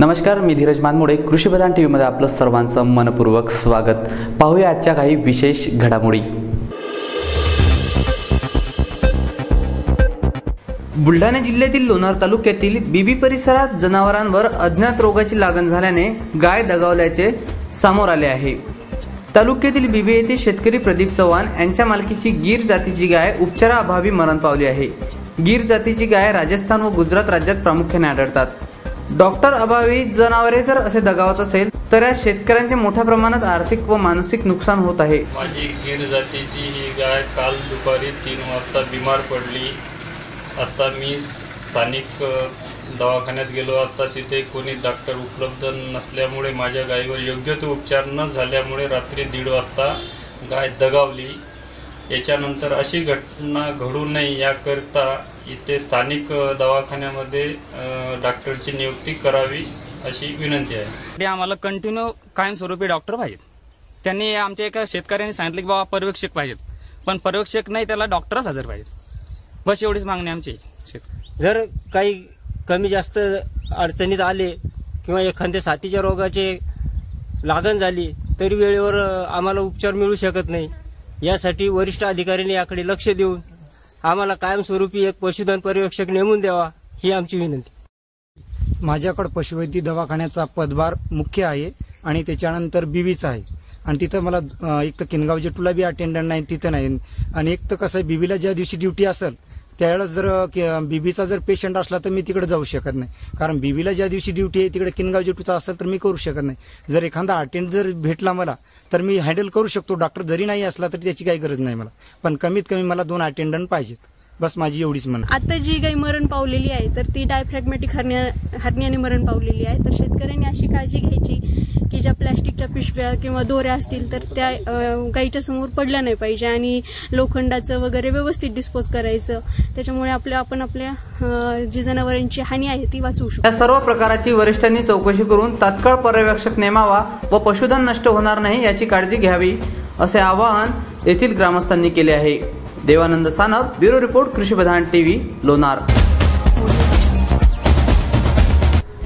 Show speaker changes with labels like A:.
A: नमस्कार मी धीरज मानमोडे. कृषीप्रधान टी व्हीमध्ये आपलं सर्वांचं मनपूर्वक स्वागत. पाहूया आजच्या काही विशेष घडामोडी. बुलढाणा जिल्ह्यातील लोणार तालुक्यातील बीबी परिसरात जनावरांवर अज्ञात रोगाची लागण झाल्याने गाय दगावल्याचे समोर आले आहे. तालुक्यातील बीबी येथे शेतकरी प्रदीप चव्हाण यांच्या मालकीची गीर जातीची गाय उपचाराअभावी मरण पावली आहे. गीर जातीची गाय राजस्थान व गुजरात राज्यात प्रामुख्याने आढळतात. डॉक्टर अभावी जनावरे जर असे दगावत असेल तर या शेतकऱ्यांचे मोठ्या प्रमाणात आर्थिक व मानसिक नुकसान होत आहे.
B: माझी गीर जातीची ही गाय काल दुपारी तीन वाजता बिमार पडली असता मी स्थानिक दवाखान्यात गेलो असता तिथे कोणी डॉक्टर उपलब्ध नसल्यामुळे माझ्या गायीवर योग्य ते उपचार न झाल्यामुळे रात्री दीड वाजता गाय दगावली. याच्यानंतर अशी घटना घडू नये याकरता इथे स्थानिक दवाखान्यामध्ये डॉक्टरची नियुक्ती करावी अशी विनंती आहे.
C: ते आम्हाला कंटिन्यू कायमस्वरूपी डॉक्टर पाहिजेत. त्यांनी आमच्या एका शेतकऱ्यांनी सांगितलं की बाबा पर्यवेक्षक पाहिजेत. पण पर्यवेक्षक नाही त्याला डॉक्टरच हजर पाहिजेत. बस एवढीच मागणी आमची शेत
D: जर काही कमी जास्त अडचणीत आले किंवा एखाद्या साथीच्या रोगाचे लागण झाली तरी वेळेवर अ, आम्हाला उपचार मिळू शकत नाही. यासाठी वरिष्ठ अधिकाऱ्यांनी याकडे लक्ष देऊन आम्हाला कायमस्वरूपी एक पशुधन पर्यवेक्षक नेमून द्यावा ही आमची विनंती.
E: माझ्याकडे पशुवैद्य दवाखान्याचा पदभार मुख्य आहे आणि त्याच्यानंतर बीबीचा आहे. आणि तिथं मला एक तर किनगाव जेटूला बी अटेंडंट नाही तिथं नाही. आणि एक तर कसं आहे बीबीला ज्या दिवशी ड्युटी असेल त्यावेळेस जर बीबीचा जर पेशंट असला तर मी तिकडे जाऊ शकत नाही. कारण बीबीला ज्या दिवशी ड्युटी आहे तिकडे किनगाव ड्युटीचा असेल तर मी करू शकत नाही. जर एखादा अटेंड जर भेटला मला तर मी हँडल करू शकतो. डॉक्टर जरी नाही असला तरी त्याची काही गरज नाही मला. पण कमीत कमी मला दोन अटेंडंट पाहिजेत. बस माझी एवढीच म्हणा
F: आता जी काही मरण पावलेली आहे तर ती डायफ्रॅगमॅटिक हर्निया हर्नियाने मरण पावलेली आहे. तर शेतकऱ्यांनी अशी काळजी घ्यायची की ज्या प्लॅस्टिकच्या पिशव्या किंवा दोऱ्या असतील तर त्या गाईच्या समोर पडल्या नाही पाहिजे आणि लोखंडाचं वगैरे व्यवस्थित डिस्पोज करायचं. त्याच्यामुळे आपल्या आपण आपल्या जी जनावरांची हानी आहे ती वाचवू शकतो.
A: या सर्व प्रकाराची वरिष्ठांनी चौकशी करून तात्काळ पर्यवेक्षक नेमावा व पशुधन नष्ट होणार नाही याची काळजी घ्यावी असे आवाहन येथील ग्रामस्थांनी केले आहे. देवानंद सानप ब्युरो रिपोर्ट कृषीप्रधान टीव्ही लोणार.